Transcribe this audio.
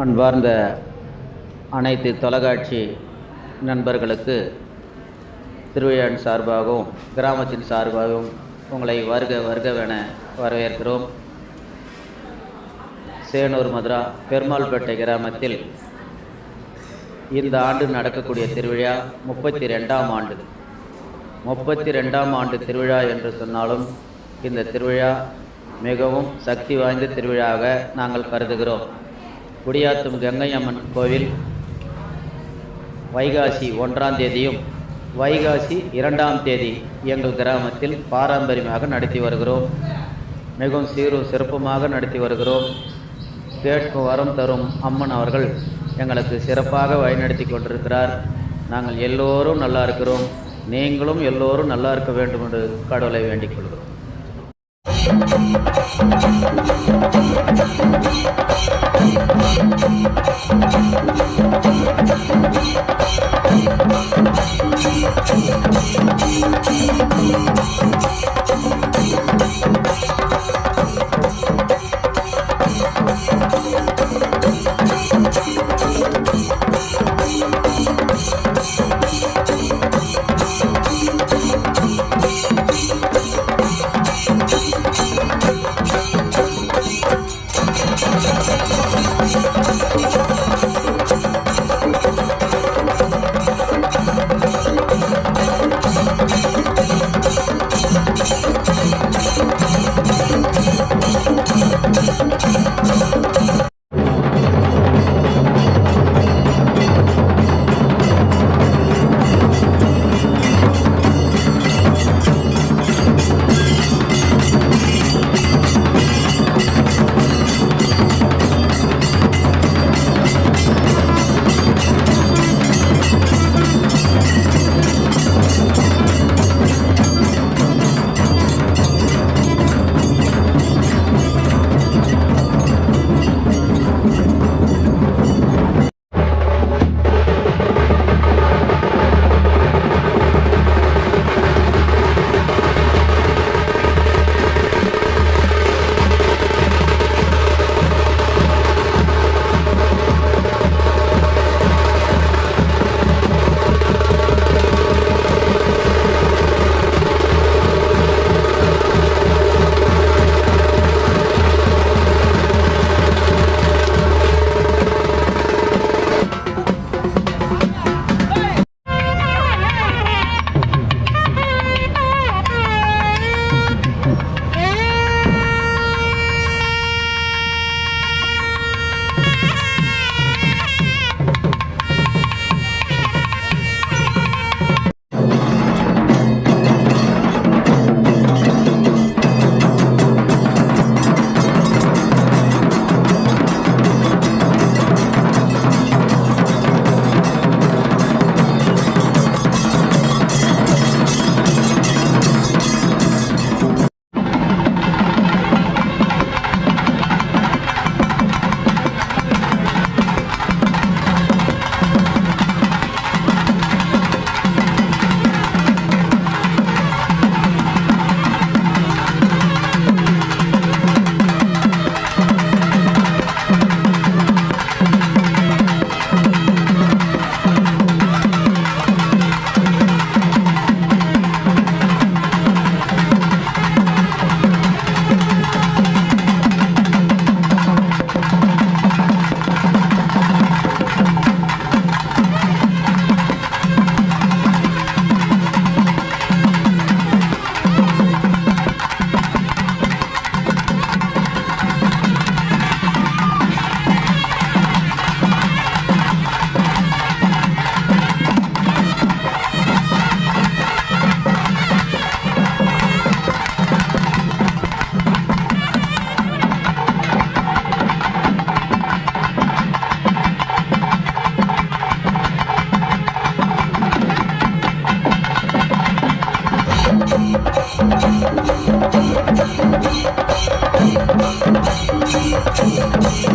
அன்பார்ந்த அனைத்து தொலைக்காட்சி நண்பர்களுக்கு திருவிழான் சார்பாகவும் கிராமத்தின் சார்பாகவும் உங்களை வருக வருகவென வரவேற்கிறோம். சேனூர் மதுரா பெருமாள்பேட்டை கிராமத்தில் இந்த ஆண்டு நடக்கக்கூடிய திருவிழா முப்பத்தி ரெண்டாம் ஆண்டு. முப்பத்தி ரெண்டாம் ஆண்டு திருவிழா என்று சொன்னாலும் இந்த திருவிழா மிகவும் சக்தி வாய்ந்த திருவிழாவாக நாங்கள் கருதுகிறோம். குடியாத்தும் கங்கை அம்மன் கோவில் வைகாசி ஒன்றாம் தேதியும் வைகாசி இரண்டாம் தேதி எங்கள் கிராமத்தில் பாரம்பரியமாக நடத்தி வருகிறோம். மிகவும் சீரும் சிறப்புமாக நடத்தி வருகிறோம். கேட்கும் வரம் தரும் அம்மன் அவர்கள் எங்களுக்கு சிறப்பாக வழிநடத்தி கொண்டிருக்கிறார். நாங்கள் எல்லோரும் நல்லா இருக்கிறோம். நீங்களும் எல்லோரும் நல்லா இருக்க வேண்டும் என்று கடவுளை வேண்டிக் கொள்கிறோம். Yeah.